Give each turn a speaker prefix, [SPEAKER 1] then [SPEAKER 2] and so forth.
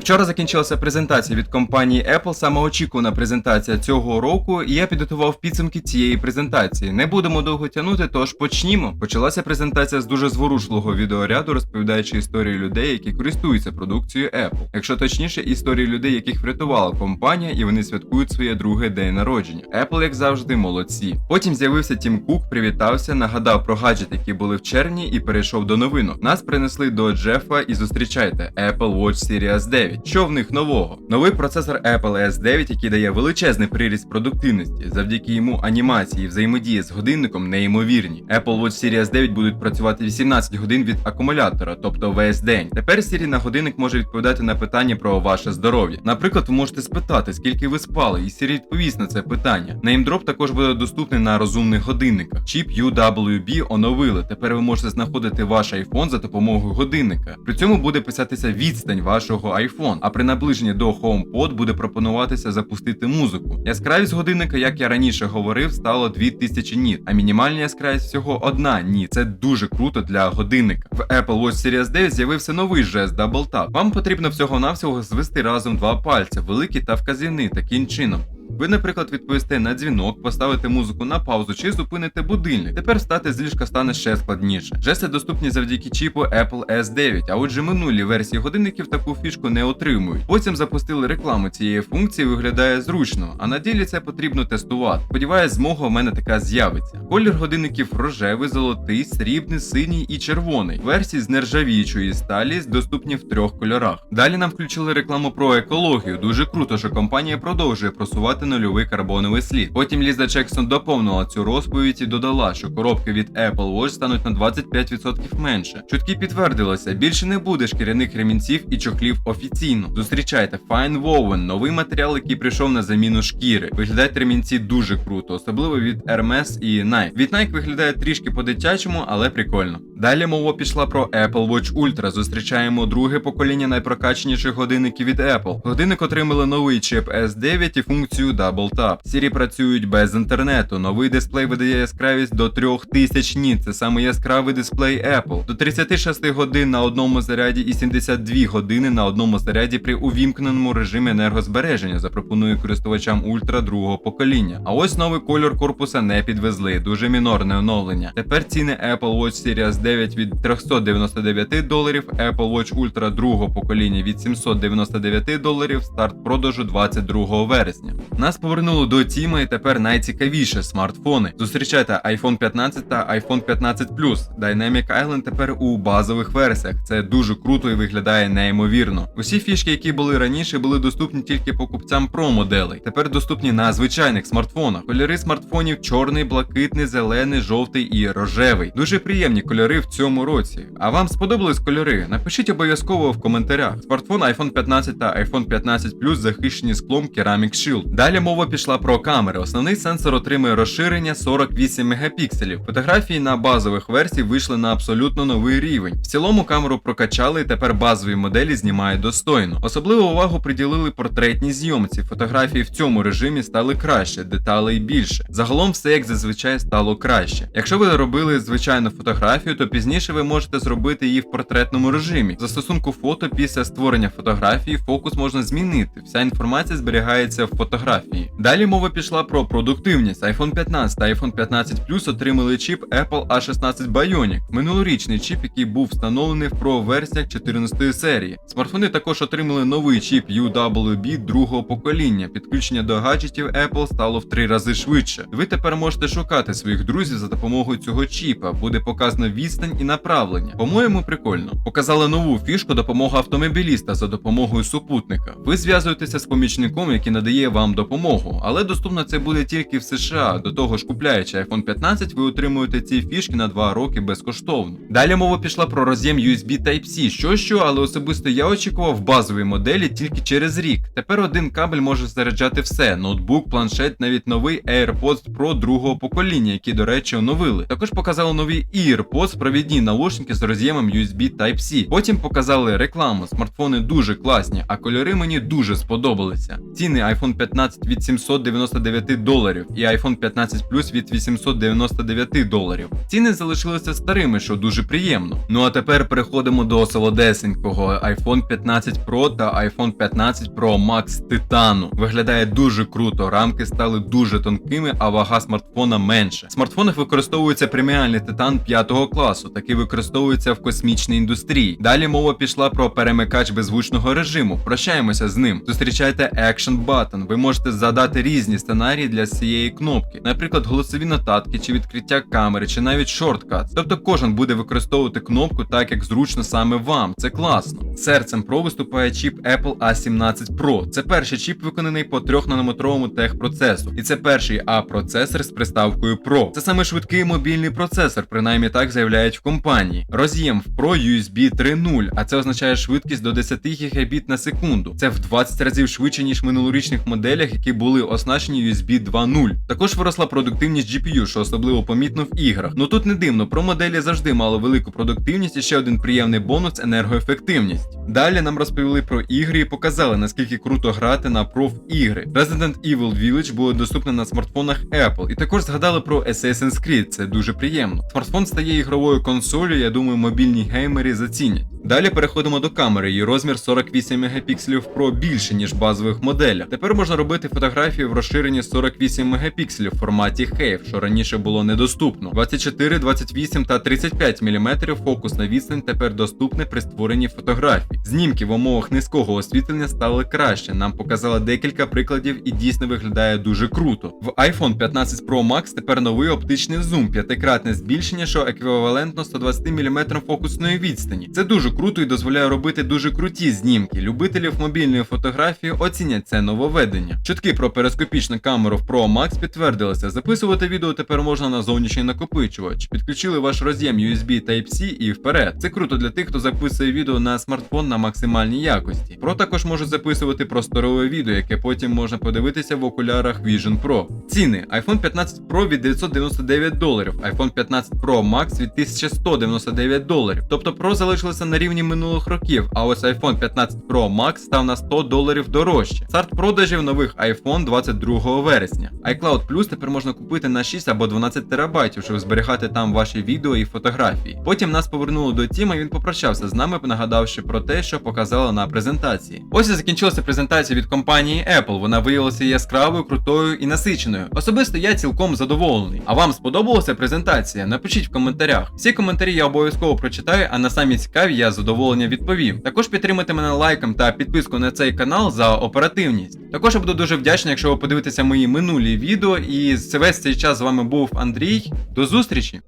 [SPEAKER 1] Вчора закінчилася презентація від компанії Apple, саме очікувана презентація цього року, і я підготував підсумки цієї презентації. Не будемо довго тягнути, тож почнімо. Почалася презентація з дуже зворушливого відеоряду, розповідаючи історії людей, які користуються продукцією Apple. Якщо точніше, історії людей, яких врятувала компанія, і вони святкують своє друге день народження. Apple, як завжди, молодці. Потім з'явився Тім Кук, привітався, нагадав про гаджети, які були в червні, і перейшов до новинок. Нас принесли до Джефа і зустрічайте Apple Watch Series 9. Що в них нового? Новий процесор Apple S9, який дає величезний приріст продуктивності. Завдяки йому анімації і взаємодії з годинником неймовірні. Apple Watch Series 9 будуть працювати 18 годин від акумулятора, тобто весь день. Тепер Siri на годинник може відповідати на питання про ваше здоров'я. Наприклад, ви можете спитати, скільки ви спали, і Siri відповість на це питання. NameDrop також буде доступний на розумних годинниках. Чіп UWB оновили. Тепер ви можете знаходити ваш iPhone за допомогою годинника. При цьому буде писатися відстань вашого iPhone, а при наближенні до HomePod буде пропонуватися запустити музику. Яскравість годинника, як я раніше говорив, стало 2000 ніт, а мінімальна яскравість всього одна ніт. Це дуже круто для годинника. В Apple Watch Series 9 з'явився новий жест Double Tap. Вам потрібно всього-навсього звести разом два пальця, великий та вказівний, таким чином. Ви, наприклад, відповісте на дзвінок, поставите музику на паузу чи зупините будильник. Тепер встати з ліжка стане ще складніше. Жести доступні завдяки чіпу Apple S9, а отже минулі версії годинників таку фішку не отримують. Потім запустили рекламу цієї функції, виглядає зручно, а на ділі це потрібно тестувати. Сподіваюсь, змога в мене така з'явиться. Колір годинників рожевий, золотий, срібний, синій і червоний. Версії з нержавіючої сталі доступні в трьох кольорах. Далі нам включили рекламу про екологію. Дуже круто, що компанія продовжує просувати нульовий карбоновий слід. Потім Ліза Джексон доповнила цю розповідь і додала, що коробки від Apple Watch стануть на 25% менше. Чутки підтвердилося, більше не буде шкіряних ремінців і чохлів офіційно. Зустрічайте Fine Woven, новий матеріал, який прийшов на заміну шкіри. Виглядають ремінці дуже круто, особливо від Hermes і Nike. Від Nike виглядає трішки по-дитячому, але прикольно. Далі мова пішла про Apple Watch Ultra. Зустрічаємо друге покоління найпрокаченіших годинників від Apple. Годинник отримали новий чип S9 і функцію Double Tap. Сірі працюють без інтернету. Новий дисплей видає яскравість до 3000 ніт. Це саме яскравий дисплей Apple. До 36 годин на одному заряді і 72 години на одному заряді при увімкненому режимі енергозбереження запропонує користувачам Ultra другого покоління. А ось новий кольор корпуса не підвезли. Дуже мінорне оновлення. Тепер ціни Apple Watch Series 9 від 399 доларів, Apple Watch Ultra другого покоління від 799 доларів. Старт продажу 22 вересня. Нас повернуло до Тіма і тепер найцікавіше смартфони. Зустрічайте iPhone 15 та iPhone 15 Plus. Dynamic Island тепер у базових версіях. Це дуже круто і виглядає неймовірно. Усі фішки, які були раніше, були доступні тільки покупцям Pro моделей. Тепер доступні на звичайних смартфонах. Кольори смартфонів чорний, блакитний, зелений, жовтий і рожевий. Дуже приємні кольори в цьому році. А вам сподобались кольори? Напишіть обов'язково в коментарях. Смартфон iPhone 15 та iPhone 15 Plus захищені склом Ceramic Shield. Далі мова пішла про камери. Основний сенсор отримує розширення 48 мегапікселів. Фотографії на базових версій вийшли на абсолютно новий рівень. В цілому камеру прокачали і тепер базові моделі знімають достойно. Особливу увагу приділили портретній зйомці. Фотографії в цьому режимі стали краще, деталей більше. Загалом все як зазвичай стало краще. Якщо ви робили звичайну фотографію, то пізніше ви можете зробити її в портретному режимі. В застосунку фото після створення фотографії фокус можна змінити. Вся інформація зберігається в фотографії. Далі мова пішла про продуктивність. iPhone 15 та iPhone 15 Plus отримали чіп Apple A16 Bionic, минулорічний чіп, який був встановлений в Pro версіях 14 серії. Смартфони також отримали новий чіп UWB другого покоління. Підключення до гаджетів Apple стало в три рази швидше. Ви тепер можете шукати своїх друзів за допомогою цього чіпа. Буде показано відстань і направлення. По-моєму, прикольно. Показали нову фішку допомога автомобіліста за допомогою супутника. Ви зв'язуєтеся з помічником, який надає вам допомогу, але доступно це буде тільки в США. До того ж, купляючи iPhone 15, ви отримуєте ці фішки на 2 роки безкоштовно. Далі мова пішла про роз'єм USB Type-C. Що що, але особисто я очікував базові моделі тільки через рік. Тепер один кабель може заряджати все: ноутбук, планшет, навіть новий AirPods Pro другого покоління, які, до речі, оновили. Також показали нові EarPods, провідні наушники з роз'ємом USB Type-C. Потім показали рекламу. Смартфони дуже класні, а кольори мені дуже сподобалися. Ціни iPhone 15 від 799 доларів і iPhone 15 Plus від 899 доларів. Ціни залишилися старими, що дуже приємно. Ну а тепер переходимо до солодесенького iPhone 15 Pro та iPhone 15 Pro Max Титану. Виглядає дуже круто, рамки стали дуже тонкими, а вага смартфона менше. В смартфонах використовується преміальний титан 5 класу, такий використовується в космічній індустрії. Далі мова пішла про перемикач беззвучного режиму. Прощаємося з ним. Зустрічайте Action Button. Ви можете задати різні сценарії для цієї кнопки, наприклад, голосові нотатки чи відкриття камери, чи навіть шорткат. Тобто кожен буде використовувати кнопку так, як зручно саме вам. Це класно. Серцем Pro виступає чіп Apple A17 Pro. Це перший чіп, виконаний по 3-нанометровому техпроцесу. І це перший A-процесор з приставкою Pro. Це саме швидкий мобільний процесор, принаймні так заявляють в компанії. Роз'єм в Pro USB 3.0, а це означає швидкість до 10 гігабіт на секунду. Це в 20 разів швидше, ніж в минулорічних моделях, які були оснащені USB 2.0. Також виросла продуктивність GPU, що особливо помітно в іграх. Ну тут не дивно, про моделі завжди мали велику продуктивність і ще один приємний бонус енергоефективність. Далі нам розповіли про ігри і показали, наскільки круто грати на проф ігри. Resident Evil Village було доступне на смартфонах Apple, і також згадали про Assassin's Creed, це дуже приємно. Смартфон стає ігровою консолью, я думаю, мобільні геймери зацінять. Далі переходимо до камери. Її розмір 48 мегапікселів Pro більше, ніж базових моделях. Тепер можна робити фотографії в розширенні 48 мегапікселів в форматі HEIF, що раніше було недоступно. 24, 28 та 35 мм фокусна відстань тепер доступне при створенні фотографій. Знімки в умовах низького освітлення стали краще. Нам показали декілька прикладів і дійсно виглядає дуже круто. В iPhone 15 Pro Max тепер новий оптичний зум, п'ятикратне збільшення, що еквівалентно 120 мм фокусної відстані. Це дуже круто і дозволяє робити дуже круті знімки. Любителів мобільної фотографії оцінять це нововведення. Чутки про перископічну камеру в Pro Max підтвердилися. Записувати відео тепер можна на зовнішній накопичувач. Підключили ваш роз'єм USB Type-C і вперед. Це круто для тих, хто записує відео на смартфон на максимальній якості. Pro також може записувати просторове відео, яке потім можна подивитися в окулярах Vision Pro. Ціни: iPhone 15 Pro від 999 доларів, iPhone 15 Pro Max від 1199 доларів. Тобто Pro залишилося на рівні минулих років, а ось iPhone 15 Pro Max став на 100 доларів дорожче. Старт продажів нових iPhone 22 вересня. iCloud Plus тепер можна купити на 6 або 12 терабайтів, щоб зберігати там ваші відео і фотографії. Потім нас повернули до Тіма, і він попрощався з нами, нагадавши про те, що показала на презентації. Ось і закінчилася презентація від компанії Apple. Вона виявилася яскравою, крутою і насиченою. Особисто я цілком задоволений. А вам сподобалася презентація? Напишіть в коментарях. Всі коментарі я обов'язково прочитаю, а на самі цікаві я з задоволенням відповім. Також підтримайте мене лайком та підпискою на цей канал за оперативність. Також я буду дуже вдячний, якщо ви подивитеся мої минулі відео. І весь цей час з вами був Андрій. До зустрічі!